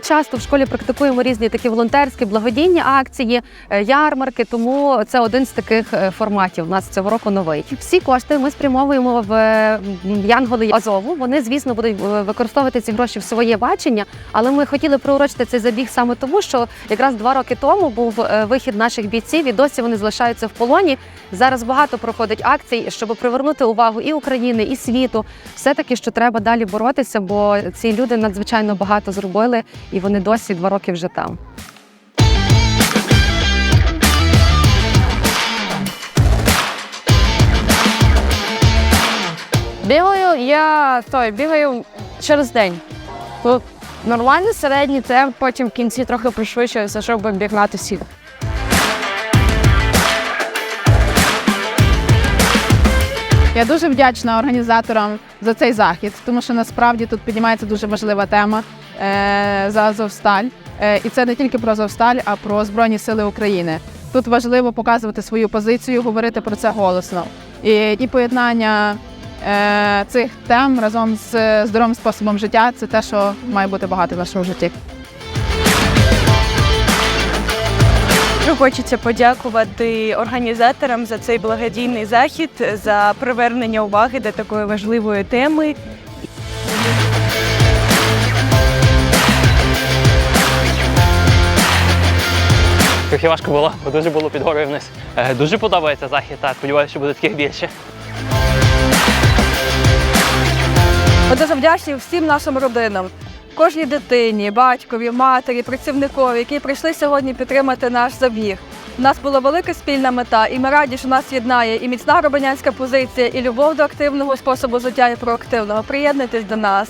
часто в школі практикуємо різні такі волонтерські благодійні акції, е, ярмарки. Тому це один з таких е, форматів. У нас цього року новий. Всі кошти ми спрямовуємо в Янголи Азову. Вони, звісно, будуть е, використовувати ці гроші в своє бачення. Але ми хотіли приурочити цей забіг саме тому, що якраз два роки тому був вихід наших бійців, і досі вони залишаються в полоні. Зараз багато проходить акцій, щоб привернути увагу і України, і світу. Все таки, що треба далі боротися, бо ці люди надзвичайно багато зробили, і вони досі два роки вже там. Бігаю я той, бігаю через день. Тут нормальний середній темп, потім в кінці трохи пришвидшується, щоб обігнати всіх. Я дуже вдячна організаторам за цей захід, тому що насправді тут піднімається дуже важлива тема за Азовсталь. Е, і це не тільки про Азовсталь, а про Збройні Сили України. Тут важливо показувати свою позицію, говорити про це голосно. І, і поєднання е, цих тем разом з здоровим способом життя це те, що має бути багато в нашому житті. Хочеться подякувати організаторам за цей благодійний захід, за привернення уваги до такої важливої теми. Трохи важко було, бо дуже було під горою вниз. Е, Дуже подобається захід, та сподіваюся, що буде таких більше. Дуже вдячні всім нашим родинам, кожній дитині, батькові, матері, працівникові, які прийшли сьогодні підтримати наш забіг. У нас була велика спільна мета, і ми раді, що нас єднає і міцна громадянська позиція, і любов до активного способу життя і проактивного. Приєднуйтесь до нас.